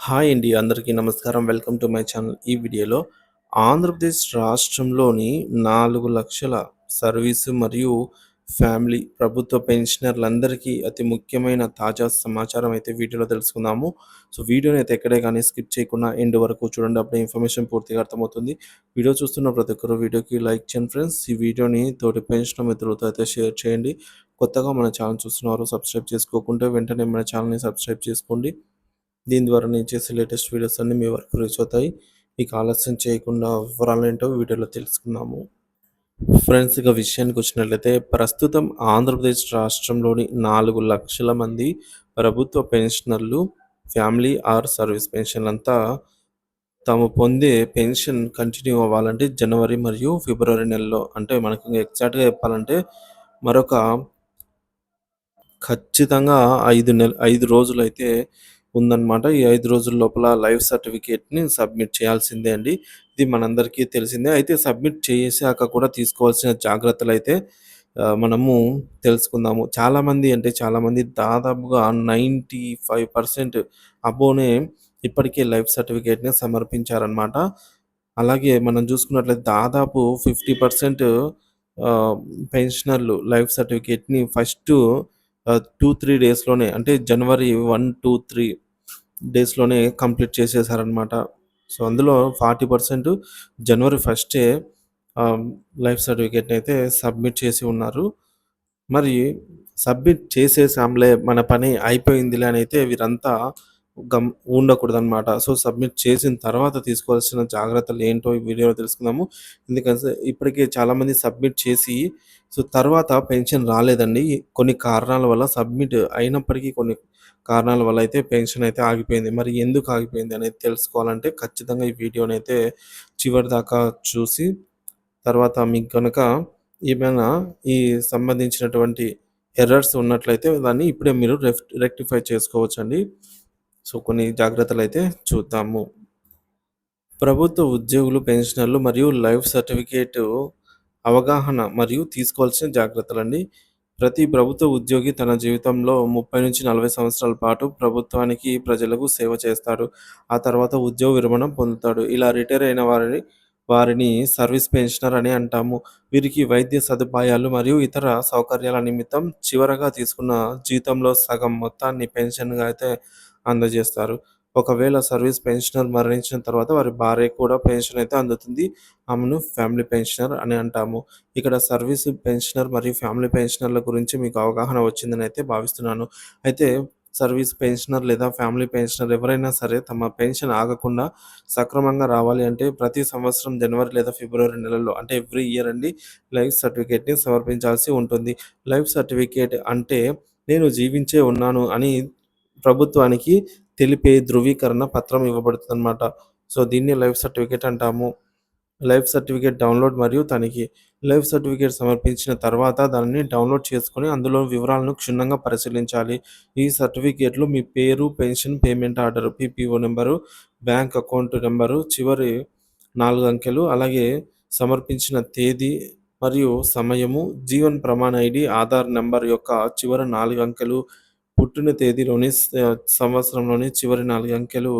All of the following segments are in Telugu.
హాయ్ అండి. అందరికీ నమస్కారం. Welcome to my channel. ఈ వీడియోలో ఆంధ్రప్రదేశ్ రాష్ట్రంలోని నాలుగు లక్షల సర్వీసు మరియు ఫ్యామిలీ ప్రభుత్వ పెన్షనర్లందరికీ అతి ముఖ్యమైన తాజా సమాచారం అయితే వీడియోలో తెలుసుకుందాము. సో, వీడియోని అయితే ఎక్కడే కానీ స్కిప్ చేయకుండా ఎండ్ వరకు చూడండి. అప్పుడే ఇన్ఫర్మేషన్ పూర్తిగా అర్థమవుతుంది. వీడియో చూస్తున్న ప్రతి ఒక్కరు వీడియోకి లైక్ చేయండి ఫ్రెండ్స్. ఈ వీడియోని తోటి పెన్షనర్ మిత్రులతో అయితే షేర్ చేయండి. కొత్తగా మన ఛానల్ చూస్తున్నారు సబ్స్క్రైబ్ చేసుకోకుంటే వెంటనే మన ఛానల్‌ని సబ్స్క్రైబ్ చేసుకోండి. దీని ద్వారా నేను చేసే లేటెస్ట్ వీడియోస్ అన్నీ మీ వరకు రీచ్ అవుతాయి. మీకు ఆలస్యం చేయకుండా వివరాలేంటో వీడియోలో తెలుసుకుందాము. ఫ్రెండ్స్ ఇక విషయానికొచ్చినట్లయితే ప్రస్తుతం ఆంధ్రప్రదేశ్ రాష్ట్రంలోని నాలుగు లక్షల మంది ప్రభుత్వ పెన్షనర్లు, ఫ్యామిలీ ఆర్ సర్వీస్ పెన్షన్‌లంతా తాము పొందే పెన్షన్ కంటిన్యూ అవ్వాలంటే జనవరి మరియు ఫిబ్రవరి నెలలో అంటే మనకు ఎగ్జాక్ట్‌గా చెప్పాలంటే మరొక ఖచ్చితంగా ఐదు నెల ఐదు రోజులు అయితే ఉందన్నమాట. ఈ ఐదు రోజుల లోపల లైఫ్ సర్టిఫికేట్‌ని సబ్మిట్ చేయాల్సిందే అండి. ఇది మనందరికీ తెలిసిందే. అయితే సబ్మిట్ చేసాక కూడా తీసుకోవాల్సిన జాగ్రత్తలు అయితే మనము తెలుసుకుందాము. చాలామంది అంటే చాలామంది దాదాపుగా 95% అబోనే ఇప్పటికే లైఫ్ సర్టిఫికేట్‌ని సమర్పించారన్నమాట. అలాగే మనం చూసుకున్నట్లయితే దాదాపు ఫిఫ్టీ పర్సెంట్ పెన్షనర్లు లైఫ్ సర్టిఫికేట్‌ని ఫస్ట్ టూ త్రీ డేస్‌లోనే అంటే జనవరి 1, 2, 3 డేస్‌లోనే కంప్లీట్ చేసేసారనమాట సో, అందులో 40% జనవరి ఫస్టే లైఫ్ సర్టిఫికేట్‌ని అయితే సబ్మిట్ చేసి ఉన్నారు. మరి సబ్మిట్ చేసేసాంలే మన పని అయిపోయిందిలే అని అయితే వీరంతా గమ్ ఉండకూడదన్నమాట. సో, సబ్మిట్ చేసిన తర్వాత తీసుకోవాల్సిన జాగ్రత్తలు ఏంటో ఈ వీడియోలో తెలుసుకుందాము. ఎందుకంటే ఇప్పటికే చాలామంది సబ్మిట్ చేసి సో, తర్వాత పెన్షన్ రాలేదండి. కొన్ని కారణాల వల్ల సబ్మిట్ అయినప్పటికీ కొన్ని కారణాల వల్ల అయితే పెన్షన్ అయితే ఆగిపోయింది. మరి ఎందుకు ఆగిపోయింది అనేది తెలుసుకోవాలంటే ఖచ్చితంగా ఈ వీడియోను అయితే చివరి దాకా చూసి తర్వాత మీకు కనుక ఏమైనా ఈ సంబంధించినటువంటి ఎర్రర్స్ ఉన్నట్లయితే దాన్ని ఇప్పుడే మీరు రెఫ్ రెక్టిఫై చేసుకోవచ్చండి. సో, కొన్ని అయితే చూద్దాము. ప్రభుత్వ ఉద్యోగులు, పెన్షనర్లు మరియు లైఫ్ సర్టిఫికేటు అవగాహన మరియు తీసుకోవాల్సిన జాగ్రత్తలండి. ప్రతి ప్రభుత్వ ఉద్యోగి తన జీవితంలో 30-40 సంవత్సరాల పాటు ప్రభుత్వానికి, ప్రజలకు సేవ చేస్తాడు. ఆ తర్వాత ఉద్యోగ విరమణ పొందుతాడు. ఇలా రిటైర్ అయిన వారిని వారిని సర్వీస్ పెన్షనర్ అని అంటాము. వీరికి వైద్య సదుపాయాలు మరియు ఇతర సౌకర్యాల నిమిత్తం చివరగా తీసుకున్న జీతంలో సగం మొత్తాన్ని పెన్షన్‌గా అయితే అందజేస్తారు. ఒకవేళ సర్వీస్ పెన్షనర్ మరణించిన తర్వాత వారి భార్య కూడా పెన్షన్ అయితే అందుతుంది. ఆమెను ఫ్యామిలీ పెన్షనర్ అని అంటాము. ఇక్కడ సర్వీస్ పెన్షనర్ మరియు ఫ్యామిలీ పెన్షనర్ల గురించి మీకు అవగాహన వచ్చిందని అయితే భావిస్తున్నాను. అయితే సర్వీస్ పెన్షనర్ లేదా ఫ్యామిలీ పెన్షనర్ ఎవరైనా సరే తమ పెన్షన్ ఆగకుండా సక్రమంగా రావాలి అంటే ప్రతి సంవత్సరం జనవరి లేదా ఫిబ్రవరి నెలలో అంటే ఎవ్రీ ఇయర్ అండి లైఫ్ సర్టిఫికేట్‌ని సమర్పించాల్సి ఉంటుంది. లైఫ్ సర్టిఫికేట్ అంటే నేను జీవించే ఉన్నాను అని ప్రభుత్వానికి తెలిపే ధృవీకరణ పత్రం ఇవ్వబడుతుంది అనమాట సో, దీన్ని లైఫ్ సర్టిఫికేట్ అంటాము. లైఫ్ సర్టిఫికేట్ డౌన్‌లోడ్ మరియు తనిఖీ. లైఫ్ సర్టిఫికేట్ సమర్పించిన తర్వాత దానిని డౌన్‌లోడ్ చేసుకొని అందులో వివరాలను క్షుణ్ణంగా పరిశీలించాలి. ఈ సర్టిఫికేట్‌లో మీ పేరు, pension payment order, PPO number bank account number చివరి నాలుగు అంకెలు, అలాగే సమర్పించిన తేదీ మరియు సమయము, జీవన్ ప్రమాణ ఐడి ఆధార్ నెంబర్ యొక్క చివరి నాలుగు అంకెలు, పుట్టిన తేదీలోని సంవత్సరంలోని చివరి నాలుగు అంకెలు,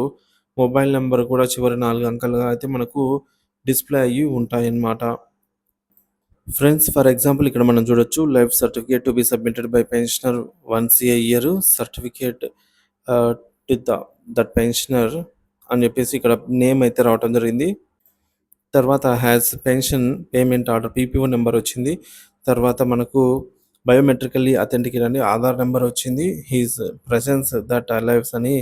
మొబైల్ నెంబర్ కూడా చివరి నాలుగు అంకెలుగా అయితే మనకు డిస్‌ప్లే అయ్యి ఉంటాయన్నమాట. ఫ్రెండ్స్ ఫర్ ఎగ్జాంపుల్ ఇక్కడ మనం చూడొచ్చు life certificate to be submitted by pensioner once CA year certificate to the that pensioner అని చెప్పేసి ఇక్కడ నేమ్ అయితే రావటం జరిగింది. తర్వాత has pension payment order PPO number వచ్చింది. తర్వాత మనకు బయోమెట్రికల్లీ అథెంటికేట్ అని ఆధార్ నెంబర్ వచ్చింది. హీస్ ప్రెసెన్స్ దట్ అలైవ్స్ అని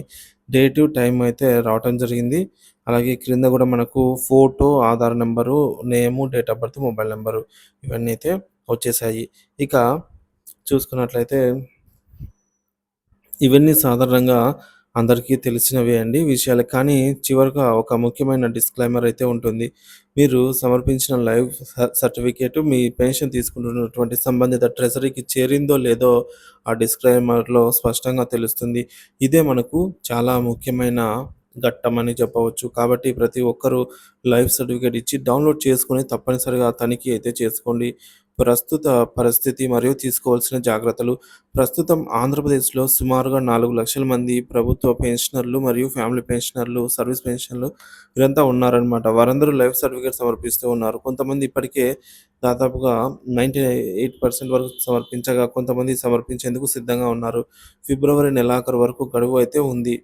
డేటు, టైం అయితే రావటం జరిగింది. అలాగే క్రింద కూడా మనకు photo, Aadhaar number name, date of birth, mobile number ఇవన్నీ అయితే వచ్చేసాయి. ఇక చూసుకున్నట్లయితే ఇవన్నీ సాధారణంగా అందరికీ తెలిసినవే అండి విషయాలు. కానీ చివరిగా ఒక ముఖ్యమైన డిస్క్లైమర్ అయితే ఉంటుంది. మీరు సమర్పించిన లైఫ్ సర్టిఫికేట్ మీ పెన్షన్ తీసుకుంటున్నటువంటి సంబంధిత ట్రెజరీకి చేరిందో లేదో ఆ డిస్క్లైమర్‌లో స్పష్టంగా తెలుస్తుంది. ఇదే మనకు చాలా ముఖ్యమైన ఘట్టమని చెప్పవచ్చు. కాబట్టి ప్రతి ఒక్కరూ లైఫ్ సర్టిఫికేట్ ఇచ్చి డౌన్‌లోడ్ చేసుకొని తప్పనిసరిగా తనిఖీ అయితే చేసుకోండి. ప్రస్తుత పరిస్థితి మరియు తీసుకోవాల్సిన జాగ్రత్తలు. ప్రస్తుతం ఆంధ్రప్రదేశ్‌లో సుమారుగా నాలుగు లక్షల మంది ప్రభుత్వ పెన్షనర్లు మరియు ఫ్యామిలీ పెన్షనర్లు, సర్వీస్ పెన్షన్‌లు వీరంతా ఉన్నారనమాట. వారందరూ లైఫ్ సర్టిఫికేట్ సమర్పిస్తూ ఉన్నారు. కొంతమంది ఇప్పటికే దాదాపుగా 98% వరకు సమర్పించగా కొంతమంది సమర్పించేందుకు సిద్ధంగా ఉన్నారు. ఫిబ్రవరి నెలాఖరు వరకు గడువు అయితే ఉంది.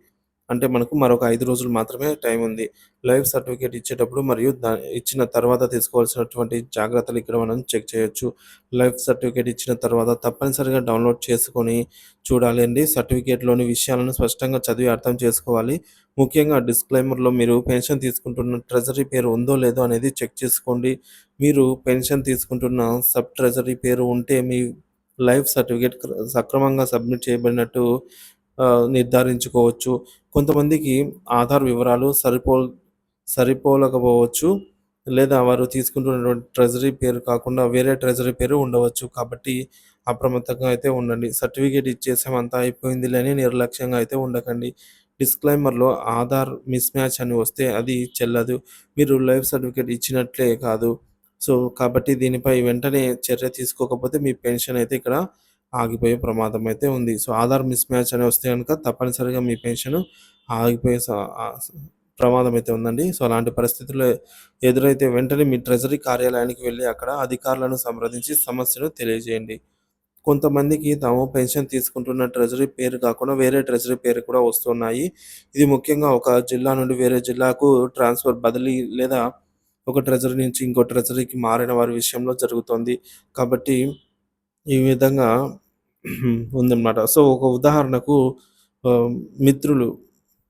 అంటే మనకు మరొక ఐదు రోజులు మాత్రమే టైం ఉంది. లైఫ్ సర్టిఫికేట్ ఇచ్చేటప్పుడు మరియు ఇచ్చిన తర్వాత తీసుకోవాల్సినటువంటి జాగ్రత్తలు ఇక్కడ మనం చెక్ చేయొచ్చు. లైఫ్ సర్టిఫికేట్ ఇచ్చిన తర్వాత తప్పనిసరిగా డౌన్‌లోడ్ చేసుకొని చూడాలండి. సర్టిఫికేట్‌లోని విషయాలను స్పష్టంగా చదివి అర్థం చేసుకోవాలి. ముఖ్యంగా డిస్క్లైమర్‌లో మీరు పెన్షన్ తీసుకుంటున్న ట్రెజరీ పేరు ఉందో లేదో అనేది చెక్ చేసుకోండి. మీరు పెన్షన్ తీసుకుంటున్న సబ్ ట్రెజరీ పేరు ఉంటే మీ లైఫ్ సర్టిఫికేట్ సక్రమంగా సబ్మిట్ చేయబడినట్టు నిర్ధారించుకోవచ్చు. కొంతమందికి ఆధార్ వివరాలు సరిపో సరిపోలకపోవచ్చు. లేదా వారు తీసుకుంటున్నటువంటి ట్రెజరీ పేరు కాకుండా వేరే ట్రెజరీ పేరు ఉండవచ్చు. కాబట్టి అప్రమత్తంగా అయితే ఉండండి. సర్టిఫికేట్ ఇచ్చేసామంతా అయిపోయింది లేని నిర్లక్ష్యంగా అయితే ఉండకండి. డిస్క్లైమర్‌లో ఆధార్ మిస్ మ్యాచ్ అని వస్తే అది చెల్లదు. మీరు లైఫ్ సర్టిఫికేట్ ఇచ్చినట్లే కాదు. సో, కాబట్టి దీనిపై వెంటనే చర్య తీసుకోకపోతే మీ పెన్షన్ అయితే ఇక్కడ ఆగిపోయే ప్రమాదం అయితే ఉంది. సో, ఆధార్ మిస్ మ్యాచ్ అని వస్తే కనుక తప్పనిసరిగా మీ పెన్షన్ ఆగిపోయే ప్రమాదం అయితే ఉందండి. సో, అలాంటి పరిస్థితుల్లో ఎదురైతే వెంటనే మీ ట్రెజరీ కార్యాలయానికి వెళ్ళి అక్కడ అధికారులను సంప్రదించి సమస్యను తెలియజేయండి. కొంతమందికి తాము పెన్షన్ తీసుకుంటున్న ట్రెజరీ పేరు కాకుండా వేరే ట్రెజరీ పేరు కూడా వస్తున్నాయి. ఇది ముఖ్యంగా ఒక జిల్లా నుండి వేరే జిల్లాకు ట్రాన్స్‌ఫర్ బదిలీ లేదా ఒక ట్రెజరీ నుంచి ఇంకో ట్రెజరీకి మారిన వారి విషయంలో జరుగుతుంది కాబట్టి ఈ విధంగా ఉందన్నమాట. సో, ఒక ఉదాహరణకు మిత్రులు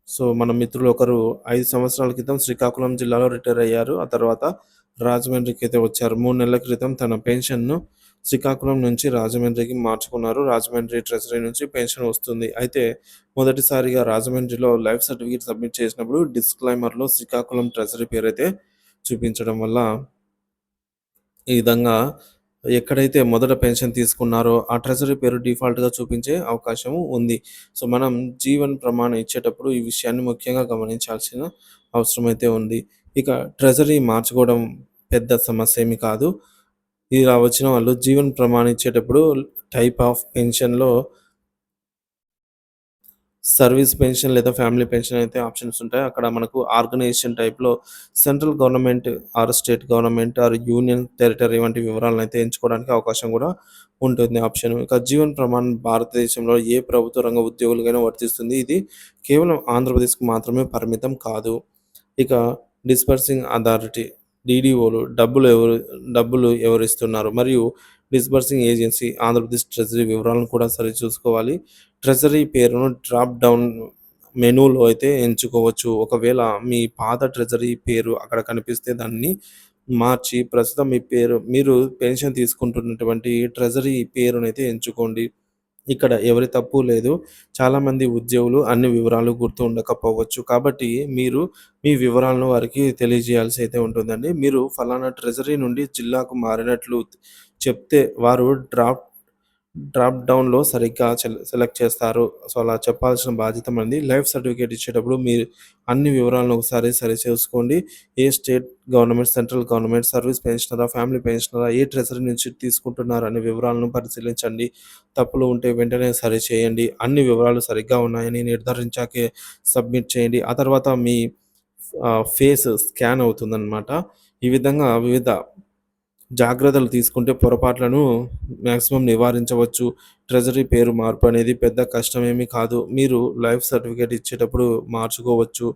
సో, మన మిత్రులు ఒకరు ఐదు సంవత్సరాల క్రితం శ్రీకాకుళం జిల్లాలో రిటైర్ అయ్యారు. ఆ తర్వాత రాజమండ్రికి అయితే వచ్చారు. మూడు నెలల క్రితం తన పెన్షన్‌ను శ్రీకాకుళం నుంచి రాజమండ్రికి మార్చుకున్నారు. రాజమండ్రి ట్రెజరీ నుంచి పెన్షన్ వస్తుంది. అయితే మొదటిసారిగా రాజమండ్రిలో లైఫ్ సర్టిఫికేట్ సబ్మిట్ చేసినప్పుడు డిస్క్లైమర్‌లో శ్రీకాకుళం ట్రెజరీ పేరైతే చూపించడం వల్ల ఈ విధంగా ఎక్కడైతే మొదట పెన్షన్ తీసుకున్నారో ఆ ట్రెజరీ పేరు డిఫాల్ట్‌గా చూపించే అవకాశం ఉంది. సో, మనం జీవన్ ప్రమాణం ఇచ్చేటప్పుడు ఈ విషయాన్ని ముఖ్యంగా గమనించాల్సిన అవసరం అయితే ఉంది. ఇక ట్రెజరీ మార్చుకోవడం పెద్ద సమస్య ఏమి కాదు. ఇలా వచ్చిన వాళ్ళు జీవన్ ప్రమాణం ఇచ్చేటప్పుడు టైప్ ఆఫ్ పెన్షన్‌లో సర్వీస్ పెన్షన్ లేదా ఫ్యామిలీ పెన్షన్ అయితే ఆప్షన్స్ ఉంటాయి. అక్కడ మనకు ఆర్గనైజేషన్ టైప్‌లో central government or state government or union territory వంటి వివరాలను అయితే ఎంచుకోవడానికి అవకాశం కూడా ఉంటుంది ఆప్షన్. ఇక జీవన్ ప్రమాణ్ భారతదేశంలో ఏ ప్రభుత్వ రంగ ఉద్యోగులకైనా వర్తిస్తుంది. ఇది కేవలం ఆంధ్రప్రదేశ్‌కి మాత్రమే పరిమితం కాదు. ఇక డిస్పర్సింగ్ అథారిటీ డీడీఓలు డబ్బులు ఎవరు డబ్బులు ఎవరిస్తున్నారు మరియు డిస్బర్సింగ్ ఏజెన్సీ ఆంధ్రప్రదేశ్ ట్రెజరీ వివరాలను కూడా సరి చూసుకోవాలి ట్రెజరీ పేరును డ్రాప్ డౌన్ మెనూలో అయితే ఎంచుకోవచ్చు. ఒకవేళ మీ పాత ట్రెజరీ పేరు అక్కడ కనిపిస్తే దాన్ని మార్చి ప్రస్తుతం మీ పేరు మీరు పెన్షన్ తీసుకుంటున్నటువంటి ట్రెజరీ పేరునైతే ఎంచుకోండి. ఇక్కడ ఎవరి తప్పు లేదు. చాలామంది ఉద్యోగులు అన్ని వివరాలు గుర్తు ఉండకపోవచ్చు. కాబట్టి మీరు మీ వివరాలను వారికి తెలియజేయాల్సి అయితే ఉంటుందండి. మీరు ఫలానా ట్రెజరీ నుండి జిల్లాకు మారినట్లు చెప్తే వారు డ్రాప్ డ్రాప్ డౌన్‌లో సరిగ్గా సెలెక్ట్ చేస్తారు. సో, అలా చెప్పాల్సిన బాధ్యత మనది. లైఫ్ సర్టిఫికేట్ ఇచ్చేటప్పుడు మీరు అన్ని వివరాలను ఒకసారి సరి చేసుకోండి ఏ state government, central government, service పెన్షనరా, family పెన్షనరా, ఏ ట్రెజరీ నుంచి తీసుకుంటున్నారు అనే వివరాలను పరిశీలించండి. తప్పులు ఉంటే వెంటనే సరి చేయండి అన్ని వివరాలు సరిగ్గా ఉన్నాయని నిర్ధారించాకే సబ్మిట్ చేయండి. ఆ తర్వాత మీ ఫేస్ స్కాన్ అవుతుందన్నమాట. ఈ విధంగా వివిధ జాగ్రత్తలు తీసుకుంటే పొరపాట్లను మ్యాక్సిమం నివారించవచ్చు. ట్రెజరీ పేరు మార్పు అనేది పెద్ద కష్టమేమీ కాదు. మీరు లైఫ్ సర్టిఫికేట్ ఇచ్చేటప్పుడు మార్చుకోవచ్చు.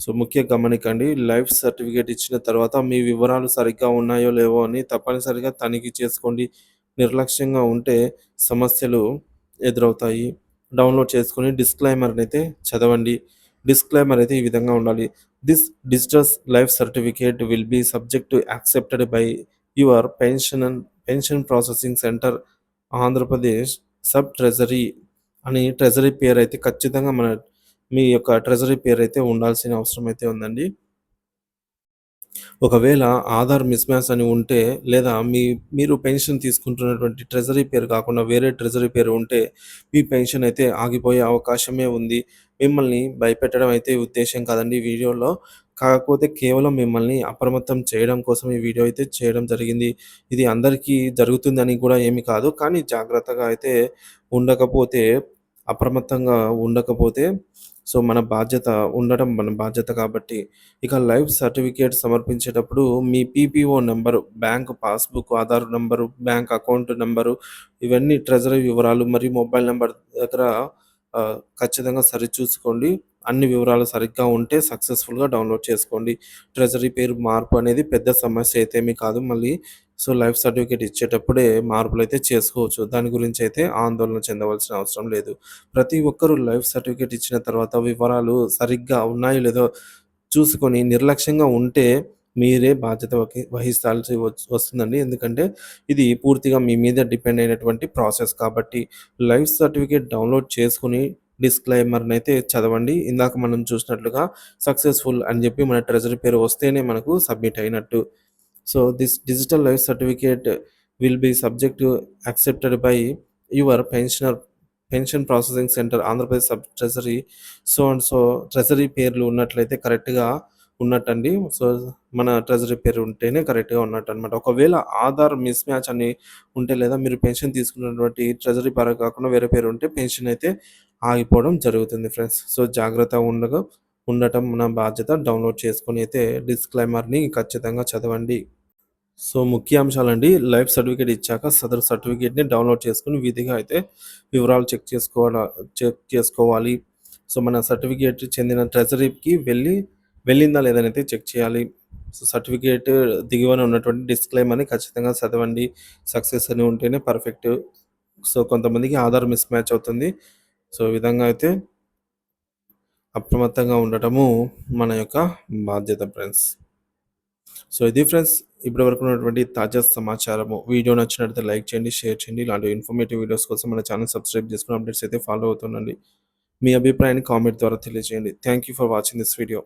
సో, ముఖ్య గమనికండి. లైఫ్ సర్టిఫికేట్ ఇచ్చిన తర్వాత మీ వివరాలు సరిగ్గా ఉన్నాయో లేవో అని తప్పనిసరిగా తనిఖీ చేసుకోండి. నిర్లక్ష్యంగా ఉంటే సమస్యలు ఎదురవుతాయి. డౌన్‌లోడ్ చేసుకొని అయితే చదవండి. డిస్క్లైమర్ అయితే ఈ విధంగా ఉండాలి. This digital life certificate will be subject to accepted by your pension and pension processing centre Andhra Pradesh sub treasury అని ట్రెజరీ పేరైతే ఖచ్చితంగా మన మీ యొక్క ట్రెజరీ పేరు అయితే ఉండాల్సిన అవసరం అయితే ఉందండి. ఒకవేళ ఆధార్ మిస్ మ్యాచ్ అని ఉంటే లేదా మీ మీరు పెన్షన్ తీసుకుంటున్నటువంటి ట్రెజరీ పేరు కాకుండా వేరే ట్రెజరీ పేరు ఉంటే మీ పెన్షన్ అయితే ఆగిపోయే అవకాశమే ఉంది. మిమ్మల్ని భయపెట్టడం అయితే ఉద్దేశం కాదండి వీడియోలో. కాకపోతే కేవలం మిమ్మల్ని అప్రమత్తం చేయడం కోసం ఈ వీడియో అయితే చేయడం జరిగింది. ఇది అందరికీ జరుగుతుందని కూడా ఏమి కాదు. కానీ జాగ్రత్తగా అయితే ఉండకపోతే అప్రమత్తంగా ఉండకపోతే సో, మన బాధ్యత ఉండడం మన బాధ్యత కాబట్టి. ఇక లైఫ్ సర్టిఫికేట్ సమర్పించేటప్పుడు మీ PPO number bank passbook, Aadhaar number bank account number ఇవన్నీ ట్రెజరీ వివరాలు మరియు మొబైల్ నెంబర్ దగ్గర ఖచ్చితంగా సరిచూసుకోండి. అన్ని వివరాలు సరిగ్గా ఉంటే సక్సెస్‌ఫుల్‌గా డౌన్‌లోడ్ చేసుకోండి. ట్రెజరీ పేరు మార్పు అనేది పెద్ద సమస్య అయితే ఏమీ కాదు. మళ్ళీ సో, లైఫ్ సర్టిఫికేట్ ఇచ్చేటప్పుడే మార్పులు అయితే చేసుకోవచ్చు. దాని గురించి అయితే ఆందోళన చెందవలసిన అవసరం లేదు. ప్రతి ఒక్కరూ లైఫ్ సర్టిఫికేట్ ఇచ్చిన తర్వాత వివరాలు సరిగ్గా ఉన్నాయో లేదో చూసుకొని నిర్లక్ష్యంగా ఉంటే మీరే బాధ్యత వహిస్తాల్సి వస్తుందండి. ఎందుకంటే ఇది పూర్తిగా మీ మీద డిపెండ్ అయినటువంటి ప్రాసెస్ కాబట్టి లైఫ్ సర్టిఫికేట్ డౌన్‌లోడ్ చేసుకుని డిస్క్లైమర్ని అయితే చదవండి. ఇందాక మనం చూసినట్లుగా సక్సెస్‌ఫుల్ అని చెప్పి మన ట్రెజరీ పేరు వస్తేనే మనకు సబ్మిట్ అయినట్టు. So, this digital life certificate will be subject accepted by your pensioner pension processing centre Andhra Pradesh sub treasury so and so treasury పేర్లు ఉన్నట్లయితే కరెక్ట్‌గా ఉన్నట్టండి. సో, మన ట్రెజరీ పేరు ఉంటేనే కరెక్ట్‌గా ఉన్నట్టు అనమాట ఒకవేళ ఆధార్ మిస్ మ్యాచ్ అని ఉంటే లేదా మీరు పెన్షన్ తీసుకున్నటువంటి ట్రెజరీ పేరు కాకుండా వేరే పేరు ఉంటే పెన్షన్ అయితే ఆగిపోవడం జరుగుతుంది ఫ్రెండ్స్. సో, జాగ్రత్తగా ఉండగా ఉండటం మన బాధ్యత. డౌన్‌లోడ్ చేసుకొని అయితే డిస్క్లైమర్‌ని ఖచ్చితంగా చదవండి. సో, ముఖ్యాంశాలండి. లైఫ్ సర్టిఫికేట్ ఇచ్చాక సదరు సర్టిఫికేట్‌ని డౌన్‌లోడ్ చేసుకుని విధిగా అయితే వివరాలు చెక్ చేసుకోవాల చెక్ చేసుకోవాలి. సో, మన సర్టిఫికేట్ చెందిన ట్రెజరీకి వెళ్ళి వెళ్ళిందా లేదా చెక్ చేయాలి. సో, సర్టిఫికేట్ దిగువన ఉన్నటువంటి డిస్క్లైమర్‌ని ఖచ్చితంగా చదవండి. సక్సెస్ అని ఉంటేనే పర్ఫెక్ట్. సో, కొంతమందికి ఆధార్ మిస్ మ్యాచ్ అవుతుంది. సో, ఈ విధంగా అయితే అప్రమత్తంగా ఉండటము మన యొక్క బాధ్యత ఫ్రెండ్స్. సో, ఇది ఫ్రెండ్స్ ఇప్పటి వరకు ఉన్నటువంటి తాజా సమాచారము. వీడియో నచ్చినట్లయితే లైక్ చేయండి, షేర్ చేయండి. ఇలాంటి ఇన్ఫర్మేటివ్ వీడియోస్ కోసం మన ఛానల్ సబ్స్క్రైబ్ చేసుకొని అప్డేట్స్ అయితే ఫాలో అవుతుండండి. మీ అభిప్రాయాన్ని కామెంట్ ద్వారా తెలియజేయండి. Thank you for watching this video.